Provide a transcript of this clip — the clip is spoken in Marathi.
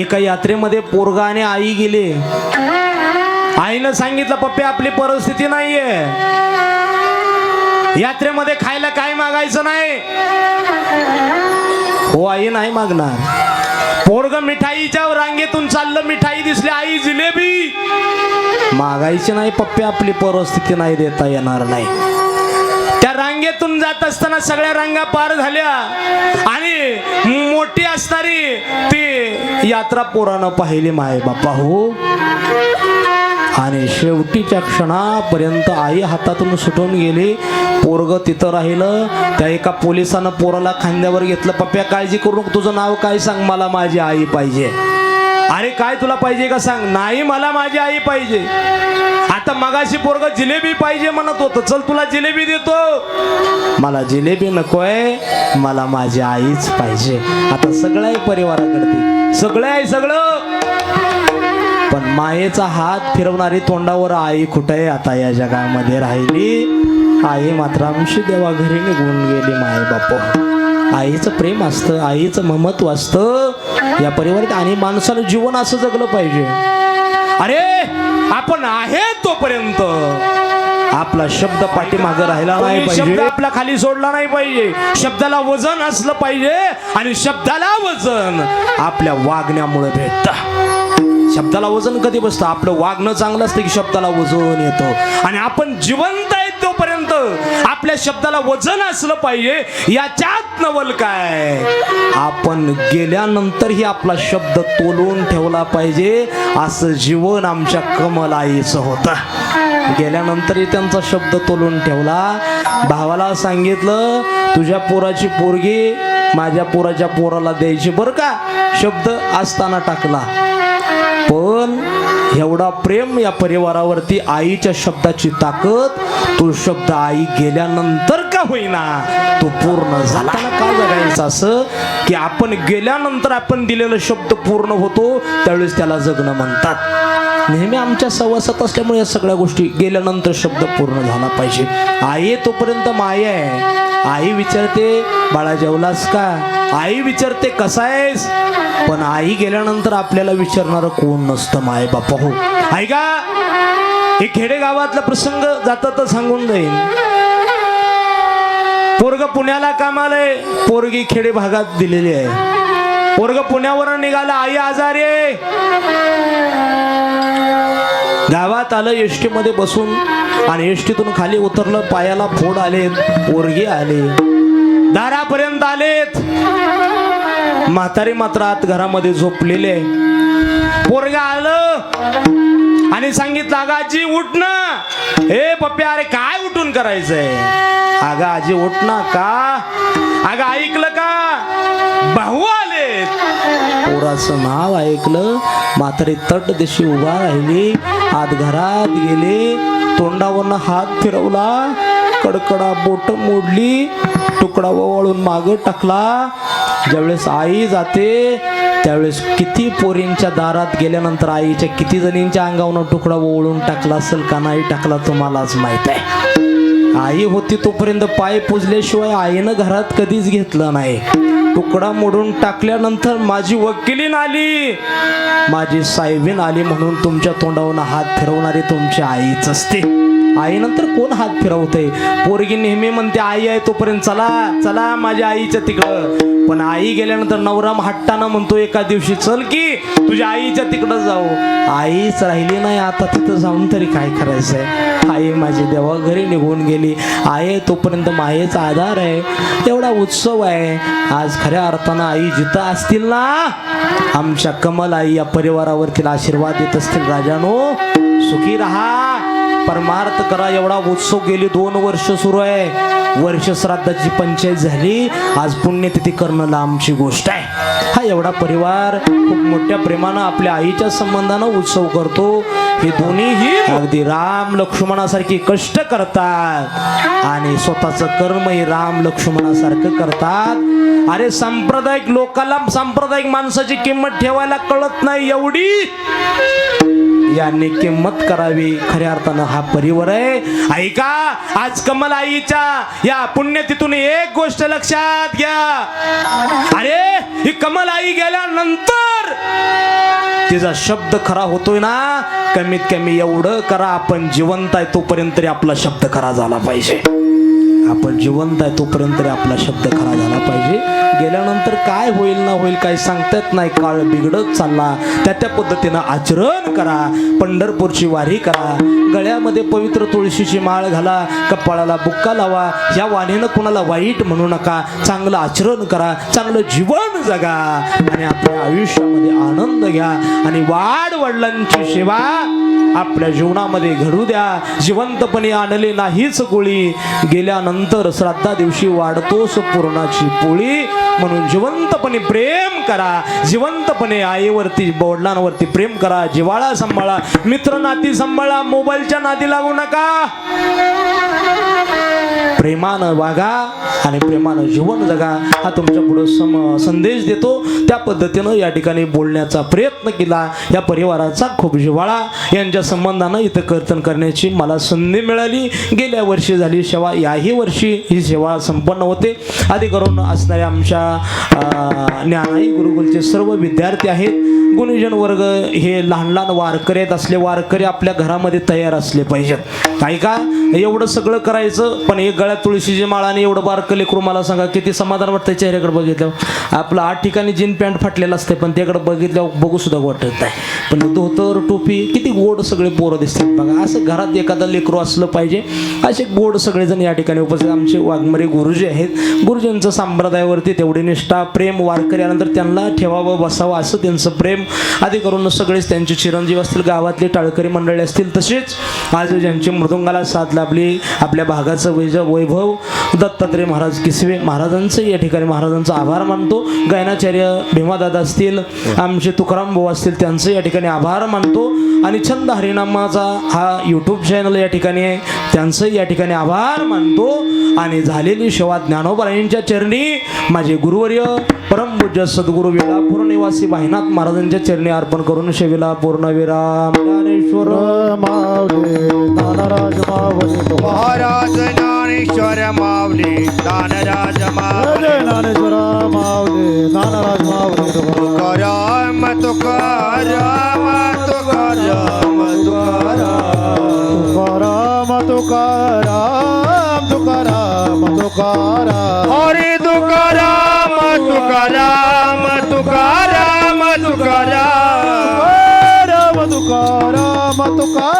एका यात्रेमध्ये पोरगा आणि आई गेले. आईनं सांगितलं पप्पे आपली परिस्थिती नाहीये. यात्रेमध्ये खायला काय मागायचं नाही? हो आई नाही मागणार. पोरग मिठाईच्या रांगेतून चाललं मिठाई दिसली आई जिलेबी. मागायची नाही पप्पे आपली परिस्थिती नाही देता येणार नाही. त्या रांगेतून जात असताना सगळ्या रांगा पार झाल्या. आणि मोठी असणारी ती यात्रा पोरानं पाहिली माय बाप्पा हो. आणि शेवटीच्या क्षणापर्यंत आई हातातून सुटून गेली. पोरग तिथं राहिलं. त्या एका पोलिसानं पोराला खांद्यावर घेतलं. पप्प्या काळजी करू नको. तुझं नाव काय सांग? मला माझी आई पाहिजे. अरे काय तुला पाहिजे का सांग? नाही मला माझी आई पाहिजे. आता मगाशी पोरग जिलेबी पाहिजे म्हणत होतं. चल तुला जिलेबी देतो. मला जिलेबी नकोय मला माझी आईच पाहिजे. आता सगळ्या परिवाराकडती सगळं आहे सगळं. पण मायेचा हात फिरवणारी तोंडावर आई कुठे आहे? आता या जगामध्ये राहिली. आई मात्र आमची देवा घरी निघून गेली माय बापू आईचं प्रेम असतं आईचं ममत्व असतं. या परिवारात आणि माणसानं जीवन असं जगलं पाहिजे. अरे आपण आहे तोपर्यंत. आपला शब्द पाठीमागं राहिला नाही पाहिजे. शब्द आपला खाली सोडला नाही पाहिजे. शब्दाला वजन असलं पाहिजे आणि शब्दाला वजन आपल्या वागण्यामुळे भेटतं. शब्दाला वजन कधी बसतं? आपलं वागणं चांगलं असतं की शब्दाला वजन येतं. आणि आपण जिवंत आपल्या शब्दाला वजन असलं पाहिजे याच्यात नवल काय? आपण गेल्यानंतरही आपला शब्द तोलून ठेवला पाहिजे असं जीवन आमच्या कमल आईचं होतं. गेल्यानंतरही त्यांचा शब्द तोलून ठेवला. भावाला सांगितलं तुझ्या पोराची पोरगी माझ्या पोराच्या पोराला द्यायची बरं का? शब्द असताना टाकला. पण एवढा प्रेम या परिवारावरती आईच्या शब्दाची ताकद तो शब्द आई गेल्यानंतर का होईना? तो पूर्ण झाला. का जगायचं असं? की आपण गेल्यानंतर आपण दिलेला शब्द पूर्ण होतो त्यावेळेस त्याला जगणं म्हणतात. नेहमी आमच्या सहवासात असल्यामुळे या सगळ्या गोष्टी गेल्यानंतर शब्द पूर्ण झाला पाहिजे. आई आहे तोपर्यंत माया आहे. आई विचारते बाळा जेवलास का? आई विचारते कसा आहेस? पण आई गेल्यानंतर आपल्याला विचारणार कोण नसतं माय बापा हो. ऐका हे खेडेगावातला प्रसंग जाता तर सांगून जाईल पोरग पुण्याला कामाला आहे पोरगी खेडे भागात दिलेली आहे. पोरग पुण्यावर निघाला आई आजारी आहे. गावात आलं एसटी मध्ये बसून आणि एसटीतून खाली उतरलं पायाला फोड आलेत पोरगी आले. दारापर्यंत आलेत. म्हातारी मात्र आत घरामध्ये झोपलेले पोरगा आलं आणि सांगितलं अगं आजी उठ ना. हे पप्प्या अरे काय उठून करायचंय? अगं आजी उठ ना का? अगं ऐकलं का? भाऊ आले पोराचं नाव ऐकलं म्हातारी तट दिशी उभा राहिली आत घरात गेले तोंडावरनं हात फिरवला कडकडा बोट मोडली तुकडा वळून मागं टाकला ज्यावेळेस आई जाते त्यावेळेस किती पोरींच्या दारात गेल्यानंतर आईच्या किती जणींच्या अंगावरून तुकडा ओळून टाकला असेल का नाही टाकला तुम्हालाच माहीत आहे. आई होती तोपर्यंत पाय पुजल्याशिवाय आईनं घरात कधीच घेतलं नाही. तुकडा मोडून टाकल्यानंतर माझी वकिलीन आली. माझी साहेबीन आली म्हणून तुमच्या तोंडावरून हात फिरवणारी तुमची आईच असते. आईनंतर कोण हात फिरवते पोरगी नेहमी म्हणते आई आहे तोपर्यंत चला चला माझ्या आईच्या तिकडं. पण आई गेल्यानंतर नवराम हट्टानं म्हणतो एका दिवशी चल की तुझ्या आईच्या तिकडं जाऊ. आईच राहिली नाही आता तिथं जाऊन तरी काय करायचंय? आई माझी देवा घरी निघून गेली. आहे तोपर्यंत मायेचा आधार आहे. एवढा उत्सव आहे. आज खऱ्या अर्थानं आई जिथं असतील ना आमच्या कमल आई या परिवारावर तिला आशीर्वाद देत असतील राजानो. सुखी राहा. परमार्थ करा एवढा उत्सव गेली दोन वर्ष सुरू आहे. वर्ष श्राद्धाची पंचायत झाली. आज पुण्यतिथी करणं लांबची गोष्ट आहे. हा एवढा परिवार खूप मोठ्या प्रेमानं आपल्या आईच्या संबंधानं उत्सव करतो. हे दोन्हीही अगदी राम लक्ष्मणासारखी कष्ट करतात. आणि स्वतःचं कर्म हे राम लक्ष्मणासारखं करतात. अरे सांप्रदायिक लोकाला सांप्रदायिक माणसाची किंमत ठेवायला कळत नाही एवढी. यांनी किंमत करावी खऱ्या अर्थानं हा परिवार आहे. ऐका आज कमल आईच्या या पुण्यतिथून एक गोष्ट लक्षात घ्या. अरे ही कमल आई गेल्यानंतर तिचा शब्द खरा होतोय ना? कमीत कमी एवढं करा आपण जिवंत आहे तोपर्यंत तरी आपला शब्द खरा झाला पाहिजे. आपण जिवंत आहे तोपर्यंत तरी आपला शब्द खरा झाला पाहिजे. गेल्यानंतर काय होईल ना होईल काय सांगतात नाही. काळ बिघडत चालला. त्या त्या पद्धतीनं आचरण करा. पंढरपूरची वारी करा. गळ्यामध्ये पवित्र तुळशीची माळ घाला. कपाळाला बुक्का लावा. या वाणीनं कुणाला वाईट म्हणू नका. चांगलं आचरण करा. चांगलं जीवन जगा. आणि आपल्या आयुष्यामध्ये आनंद घ्या. आणि वाढ वडिलांची सेवा आपल्या जीवनामध्ये घडू द्या. जिवंतपणे आणले नाहीच गोळी. गेल्यानंतर श्राद्धा दिवशी वाढतोस पूर्णाची पोळी. म्हणून जिवंतपणे प्रेम करा. जिवंतपणे आईवरती वडिलांवरती प्रेम करा. जिवाळा सांभाळा. मित्र नाती सांभाळा. मोबाईलच्या नादी लागू नका. प्रेमानं वागा आणि प्रेमानं जीवन जगा हा तुमच्यापुढे सम संदेश देतो. त्या पद्धतीनं या ठिकाणी बोलण्याचा प्रयत्न केला. या परिवाराचा खूप जिव्हाळा यांच्या संबंधानं इथं कीर्तन करण्याची मला संधी मिळाली. गेल्या वर्षी झाली सेवा याही वर्षी ही सेवा संपन्न होते. आधी करून असणाऱ्या आमच्या ज्ञानाई गुरुकुलचे सर्व विद्यार्थी आहेत. गुणीजन वर्ग हे लहान लहान वारकरी आहेत. असले वारकरी आपल्या घरामध्ये तयार असले पाहिजेत. ऐका एवढं सगळं करायचं पण एक गळ्यात तुळशीची माळ आणि एवढं बारकं लेकरू मला सांगा किती समाधान वाटतं चेहऱ्याकडे बघितल्यावर. आपलं आठ ठिकाणी जीन पॅन्ट फाटलेलं असते पण त्याकडे बघितल्यावर बघू सुद्धा वाटत नाही. पण धोतर टोपी किती गोड सगळे पोरं दिसतात बघा. असं घरात एखादं लेकरू असलं पाहिजे असे गोड सगळेजण या ठिकाणी उपस्थित. आमचे वाघमरे गुरुजी आहेत. गुरुजींचं संप्रदायावरती तेवढी निष्ठा प्रेम वारकरी आल्यानंतर त्यांना ठेवावं बसावं असं त्यांचं प्रेम. आधी करून सगळेच त्यांचे चिरंजीव असतील गावातले टाळकरी मंडळी असतील तसेच आज मृत मृदुंगाला साथ लाभली. आपल्या भागाचं वैज वैभव दत्तात्रय महाराज किसवे महाराजांचं या ठिकाणी महाराजांचा आभार मानतो. गायनाचार्य भीमादादा असतील आमचे तुकाराम भाऊ असतील त्यांचं या ठिकाणी आभार मानतो. आणि छंद हरिनामाचा हा यूट्यूब चॅनल या ठिकाणी आहे. त्यांचं या ठिकाणी आभार मानतो. आणि झालेली सेवा ज्ञानोबरायांच्या चरणी माझे गुरुवर्य परमपूज्य सद्गुरू वेळापूर निवासी भाईनाथ महाराजांच्या चरणी अर्पण करून सेवेला पूर्णविराम ज्ञानेश्वर. मावले नानाराज मावले महाराज ज्ञानेश्वर माऊली दानराज जय ज्ञानेश्वरा मावले नानाराज मावले तुकाराम तुकाराम तुकाराम तुकाराम. तुकाराम तुकाराम तुकाराम तुकाराम. हरे तुकाराम. तुकाराम तुकाराम तुकाराम तुकाराम तुकाराम तुकाराम तुकाराम हरे